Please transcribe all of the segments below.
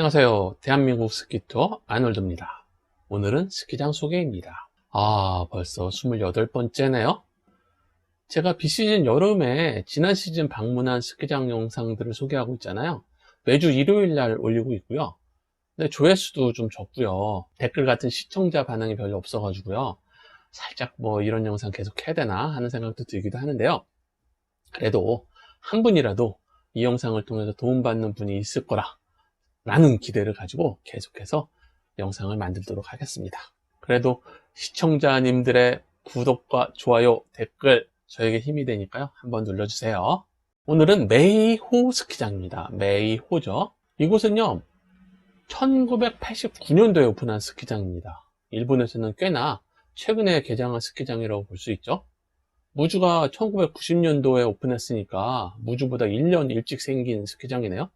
안녕하세요. 대한민국 스키투어 아놀드입니다. 오늘은 스키장 소개입니다. 아, 벌써 28번째네요. 제가 비시즌 여름에 지난 시즌 방문한 스키장 영상들을 소개하고 있잖아요. 매주 일요일 날 올리고 있고요. 근데 조회수도 좀 적고요. 댓글 같은 시청자 반응이 별로 없어 가지고요. 살짝 뭐 이런 영상 계속 해야 되나 하는 생각도 들기도 하는데요. 그래도 한 분이라도 이 영상을 통해서 도움받는 분이 있을 거라 라는 기대를 가지고 계속해서 영상을 만들도록 하겠습니다. 그래도 시청자님들의 구독과 좋아요, 댓글 저에게 힘이 되니까요. 한번 눌러주세요. 오늘은 메이호 스키장입니다. 메이호죠. 이곳은요, 1989년도에 오픈한 스키장입니다. 일본에서는 꽤나 최근에 개장한 스키장이라고 볼 수 있죠. 무주가 1990년도에 오픈했으니까 무주보다 1년 일찍 생긴 스키장이네요.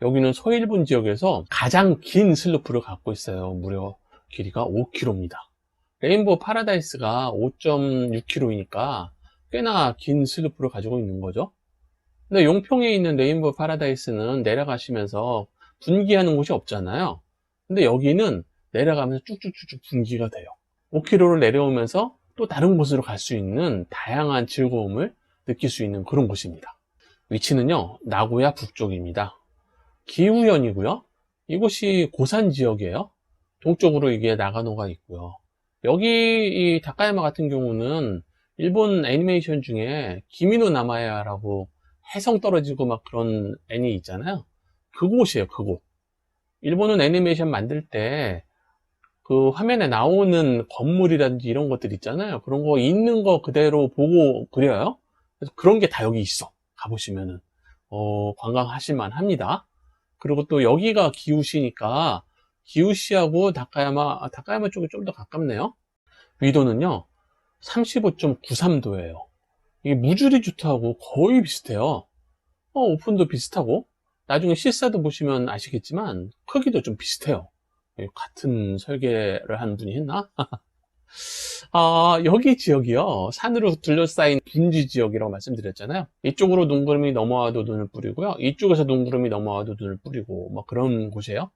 여기는 서일본 지역에서 가장 긴 슬로프를 갖고 있어요. 무려 길이가 5km입니다. 레인보우 파라다이스가 5.6km이니까 꽤나 긴 슬로프를 가지고 있는 거죠. 근데 용평에 있는 레인보우 파라다이스는 내려가시면서 분기하는 곳이 없잖아요. 근데 여기는 내려가면서 쭉쭉쭉쭉 분기가 돼요. 5km를 내려오면서 또 다른 곳으로 갈 수 있는 다양한 즐거움을 느낄 수 있는 그런 곳입니다. 위치는요, 나고야 북쪽입니다. 기우현이고요. 이곳이 고산 지역이에요. 동쪽으로 이게 나가노가 있고요. 여기 이 다카야마 같은 경우는 일본 애니메이션 중에 기미노 나마야라고 해성 떨어지고 막 그런 애니 있잖아요. 그곳이에요, 그곳. 일본은 애니메이션 만들 때 그 화면에 나오는 건물이라든지 이런 것들 있잖아요. 그런 거 있는 거 그대로 보고 그려요. 그래서 그런 게 다 여기 있어. 가보시면은 어, 관광하실만 합니다. 그리고 또 여기가 기우시니까 기우시하고 다카야마, 아, 다카야마 쪽이 좀 더 가깝네요. 위도는요, 35.93도예요. 이게 무주리주트하고 거의 비슷해요. 어, 오픈도 비슷하고, 나중에 실사도 보시면 아시겠지만, 크기도 좀 비슷해요. 같은 설계를 한 분이 했나? 아, 여기 지역이요. 산으로 둘러싸인 분지 지역이라고 말씀드렸잖아요. 이쪽으로 눈구름이 넘어와도 눈을 뿌리고요. 이쪽에서 눈구름이 넘어와도 눈을 뿌리고, 뭐 그런 곳이에요.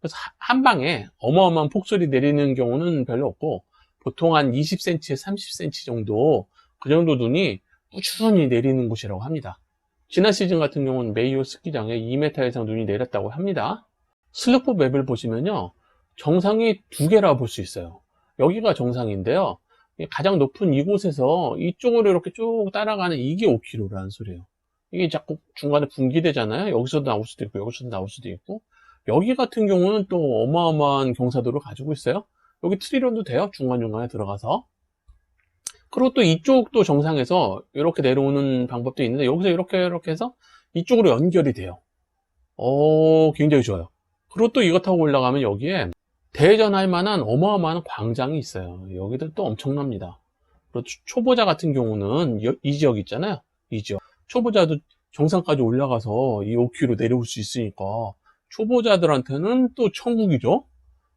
그래서 한 방에 어마어마한 폭설이 내리는 경우는 별로 없고, 보통 한 20cm에 30cm 정도, 그 정도 눈이 꾸준히 내리는 곳이라고 합니다. 지난 시즌 같은 경우는 메이오 스키장에 2m 이상 눈이 내렸다고 합니다. 슬로프 맵을 보시면요. 정상이 두 개라 볼 수 있어요. 여기가 정상인데요. 가장 높은 이곳에서 이쪽으로 이렇게 쭉 따라가는 이게 5km라는 소리예요. 이게 자꾸 중간에 분기되잖아요. 여기서도 나올 수도 있고 여기서도 나올 수도 있고 여기 같은 경우는 또 어마어마한 경사도를 가지고 있어요. 여기 트리런도 돼요. 중간중간에 들어가서. 그리고 또 이쪽도 정상에서 이렇게 내려오는 방법도 있는데 여기서 이렇게 이렇게 해서 이쪽으로 연결이 돼요. 오, 굉장히 좋아요. 그리고 또 이거 타고 올라가면 여기에 대전할 만한 어마어마한 광장이 있어요. 여기도 또 엄청납니다. 초보자 같은 경우는 이 지역 있잖아요. 이 지역. 초보자도 정상까지 올라가서 이 5km 내려올 수 있으니까 초보자들한테는 또 천국이죠.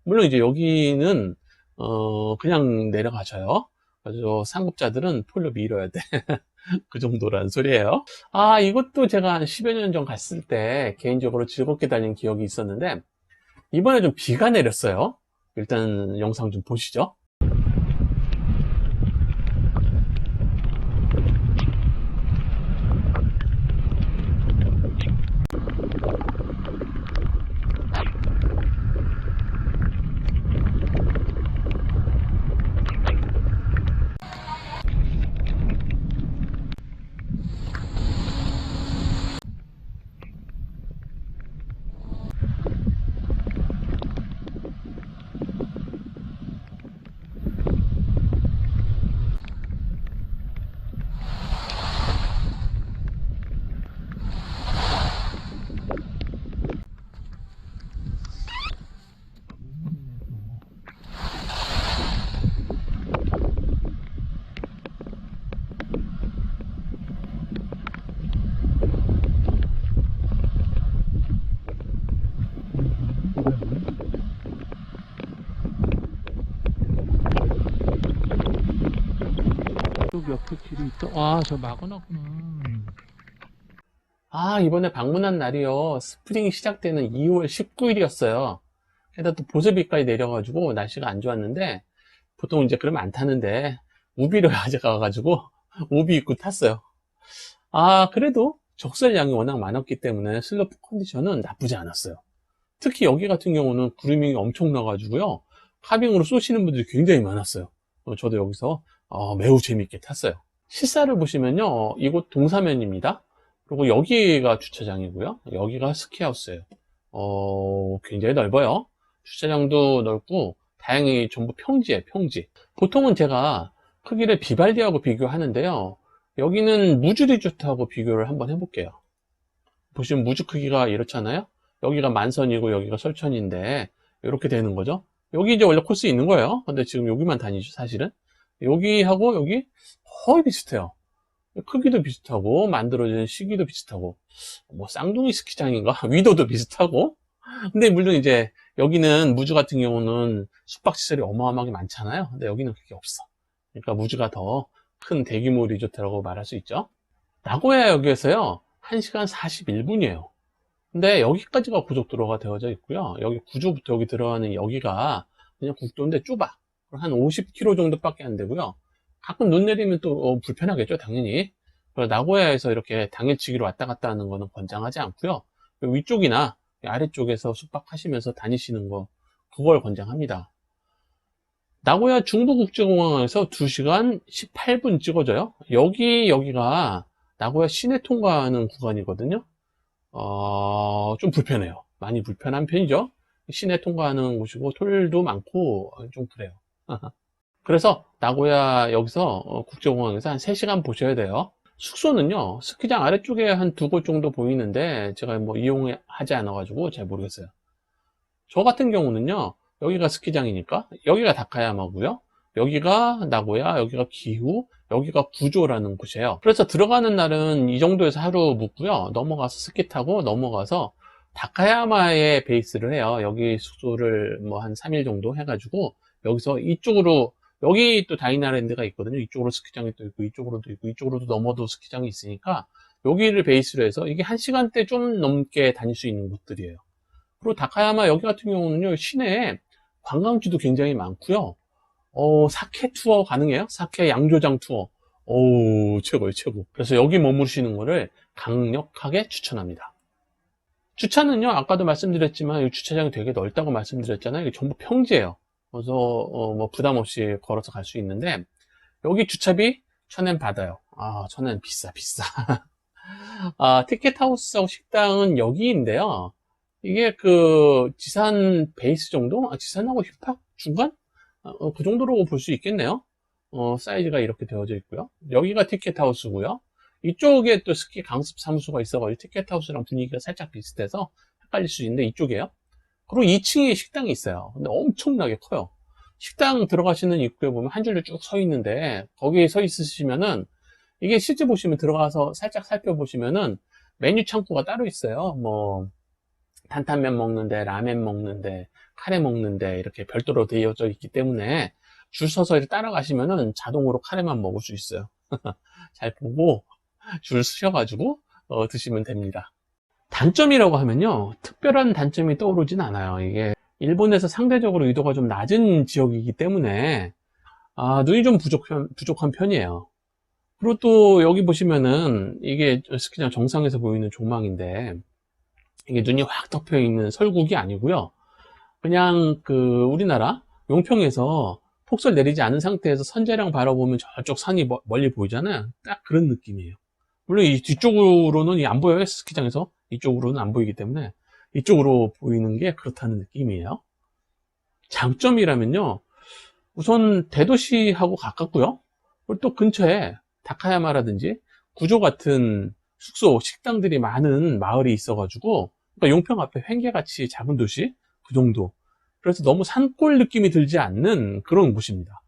물론 이제 여기는 어 그냥 내려가셔요. 그래서 상급자들은 폴로 밀어야 돼. 그 정도란 소리예요. 아 이것도 제가 한 10여 년 전 갔을 때 개인적으로 즐겁게 달린 기억이 있었는데 이번에 좀 비가 내렸어요. 일단 영상 좀 보시죠. 아, 저 막아놨구나. 아, 이번에 방문한 날이요. 스프링이 시작되는 2월 19일이었어요. 게다가 또 보슬비까지 내려가지고 날씨가 안 좋았는데, 보통 이제 그러면 안 타는데, 우비를 가져가가지고, 우비 입고 탔어요. 아, 그래도 적설량이 워낙 많았기 때문에 슬로프 컨디션은 나쁘지 않았어요. 특히 여기 같은 경우는 구름이 엄청나가지고요. 카빙으로 쏘시는 분들이 굉장히 많았어요. 어, 저도 여기서 어, 매우 재밌게 탔어요. 실사를 보시면요. 이곳 동사면입니다. 그리고 여기가 주차장이고요. 여기가 스키하우스예요. 어, 굉장히 넓어요. 주차장도 넓고 다행히 전부 평지예요. 평지. 보통은 제가 크기를 비발디하고 비교하는데요. 여기는 무주 리조트하고 비교를 한번 해볼게요. 보시면 무주 크기가 이렇잖아요. 여기가 만선이고 여기가 설천인데 이렇게 되는 거죠. 여기 이제 원래 코스 있는 거예요. 근데 지금 여기만 다니죠, 사실은. 여기하고 여기 거의 비슷해요. 크기도 비슷하고 만들어진 시기도 비슷하고 뭐 쌍둥이 스키장인가? 위도도 비슷하고. 근데 물론 이제 여기는 무주 같은 경우는 숙박시설이 어마어마하게 많잖아요. 근데 여기는 그게 없어. 그러니까 무주가 더 큰 대규모 리조트라고 말할 수 있죠. 나고야 역에서요 1시간 41분이에요. 근데 여기까지가 고속도로가 되어져 있고요. 여기 구조부터 여기 들어가는 여기가 그냥 국도인데 좁아. 한 50km 정도밖에 안 되고요 가끔 눈 내리면 또 어, 불편하겠죠, 당연히. 나고야에서 이렇게 당일치기로 왔다 갔다 하는 거는 권장하지 않고요. 위쪽이나 아래쪽에서 숙박하시면서 다니시는 거, 그걸 권장합니다. 나고야 중부국제공항에서 2시간 18분 찍어져요. 여기, 여기가 나고야 시내 통과하는 구간이거든요. 어, 좀 불편해요. 많이 불편한 편이죠. 시내 통과하는 곳이고, 톨도 많고, 좀 그래요. 그래서 나고야 여기서 어, 국제공항에서 한 3시간 보셔야 돼요. 숙소는요, 스키장 아래쪽에 한 두 곳 정도 보이는데, 제가 뭐 이용하지 않아 가지고 잘 모르겠어요. 저 같은 경우는요, 여기가 스키장이니까, 여기가 다카야마고요 여기가 나고야, 여기가 기후, 여기가 구조라는 곳이에요. 그래서 들어가는 날은 이 정도에서 하루 묵고요, 넘어가서 스키 타고 넘어가서 다카야마에 베이스를 해요. 여기 숙소를 뭐 한 3일 정도 해가지고, 여기서 이쪽으로 여기 또 다이나랜드가 있거든요. 이쪽으로 스키장이 또 있고, 이쪽으로도 있고, 이쪽으로도 넘어도 스키장이 있으니까, 여기를 베이스로 해서 이게 한 시간대 좀 넘게 다닐 수 있는 곳들이에요. 그리고 다카야마 여기 같은 경우는요, 시내에 관광지도 굉장히 많고요. 어, 사케 투어 가능해요? 사케 양조장 투어. 오, 최고예요, 최고. 그래서 여기 머무르시는 거를 강력하게 추천합니다. 주차는요, 아까도 말씀드렸지만, 이 주차장이 되게 넓다고 말씀드렸잖아요. 이게 전부 평지예요. 그래서 어, 뭐 부담 없이 걸어서 갈 수 있는데 여기 주차비 천엔 받아요. 아 천엔 비싸 비싸. 아 티켓하우스하고 식당은 여기인데요. 이게 그 지산 베이스 정도? 아, 지산하고 힙합 중간? 어, 그 정도로 볼 수 있겠네요. 어, 사이즈가 이렇게 되어져 있고요. 여기가 티켓하우스고요. 이쪽에 또 스키 강습 사무소가 있어가지고 티켓하우스랑 분위기가 살짝 비슷해서 헷갈릴 수 있는데 이쪽이에요. 그리고 2층에 식당이 있어요. 근데 엄청나게 커요. 식당 들어가시는 입구에 보면 한 줄로 쭉 서 있는데 거기에 서 있으시면은 이게 실제 보시면 들어가서 살짝 살펴보시면은 메뉴 창구가 따로 있어요. 뭐 탄탄면 먹는데 라멘 먹는데 카레 먹는데 이렇게 별도로 되어져 있기 때문에 줄 서서 따라가시면은 자동으로 카레만 먹을 수 있어요. 잘 보고 줄 서셔가지고 어, 드시면 됩니다. 단점이라고 하면요. 특별한 단점이 떠오르진 않아요. 이게 일본에서 상대적으로 의도가 좀 낮은 지역이기 때문에 아, 눈이 좀 부족한, 부족한 편이에요. 그리고 또 여기 보시면은 이게 스키장 정상에서 보이는 조망인데 이게 눈이 확 덮여 있는 설국이 아니고요. 그냥 그 우리나라 용평에서 폭설 내리지 않은 상태에서 선재령 바라보면 저쪽 산이 멀리 보이잖아요. 딱 그런 느낌이에요. 물론 이 뒤쪽으로는 안 보여요. 스키장에서. 이쪽으로는 안 보이기 때문에 이쪽으로 보이는 게 그렇다는 느낌이에요. 장점이라면요. 우선 대도시하고 가깝고요. 그리고 또 근처에 다카야마라든지 구조 같은 숙소, 식당들이 많은 마을이 있어가지고 그러니까 용평 앞에 횡계같이 작은 도시 그 정도. 그래서 너무 산골 느낌이 들지 않는 그런 곳입니다.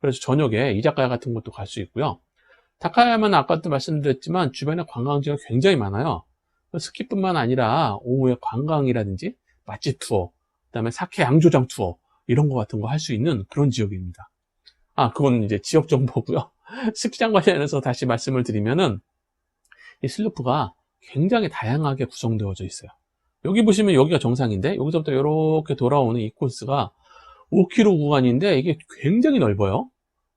그래서 저녁에 이자카야 같은 것도 갈 수 있고요. 다카야마는 아까도 말씀드렸지만 주변에 관광지가 굉장히 많아요. 스키뿐만 아니라 오후에 관광이라든지 맛집 투어, 그다음에 사케 양조장 투어 이런 거 같은 거 할 수 있는 그런 지역입니다. 아, 그건 이제 지역 정보고요. 스키장 관련해서 다시 말씀을 드리면은 이 슬로프가 굉장히 다양하게 구성되어져 있어요. 여기 보시면 여기가 정상인데 여기서부터 이렇게 돌아오는 이 코스가 5km 구간인데 이게 굉장히 넓어요.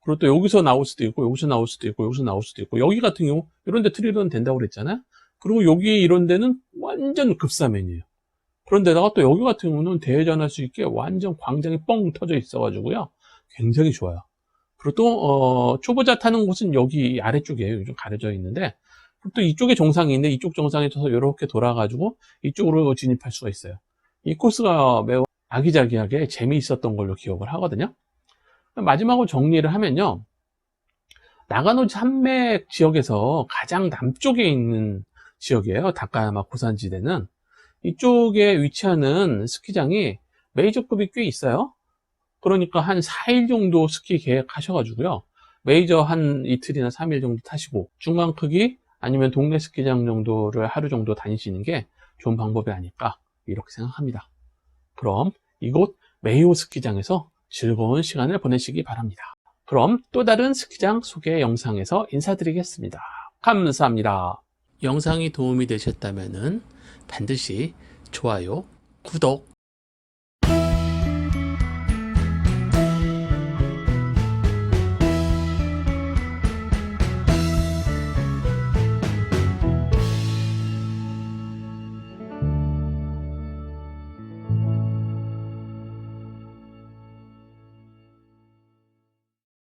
그리고 또 여기서 나올 수도 있고 여기서 나올 수도 있고 여기서 나올 수도 있고 여기 같은 경우 이런 데 트리런 된다고 그랬잖아요. 그리고 여기 이런 데는 완전 급사면이에요. 그런데다가 또 여기 같은 경우는 대회전할 수 있게 완전 광장이 뻥 터져 있어가지고요. 굉장히 좋아요. 그리고 또, 어, 초보자 타는 곳은 여기 아래쪽에 좀 가려져 있는데, 또 이쪽에 정상이 있는데, 이쪽 정상에 서서 이렇게 돌아가지고 이쪽으로 진입할 수가 있어요. 이 코스가 매우 아기자기하게 재미있었던 걸로 기억을 하거든요. 마지막으로 정리를 하면요. 나가노 산맥 지역에서 가장 남쪽에 있는 지역이에요. 다카야마 고산지대는. 이쪽에 위치하는 스키장이 메이저급이 꽤 있어요. 그러니까 한 4일 정도 스키 계획하셔가지고요. 메이저 한 이틀이나 3일 정도 타시고 중간 크기 아니면 동네 스키장 정도를 하루 정도 다니시는 게 좋은 방법이 아닐까 이렇게 생각합니다. 그럼 이곳 메이오 스키장에서 즐거운 시간을 보내시기 바랍니다. 그럼 또 다른 스키장 소개 영상에서 인사드리겠습니다. 감사합니다. 영상이 도움이 되셨다면 반드시 좋아요, 구독,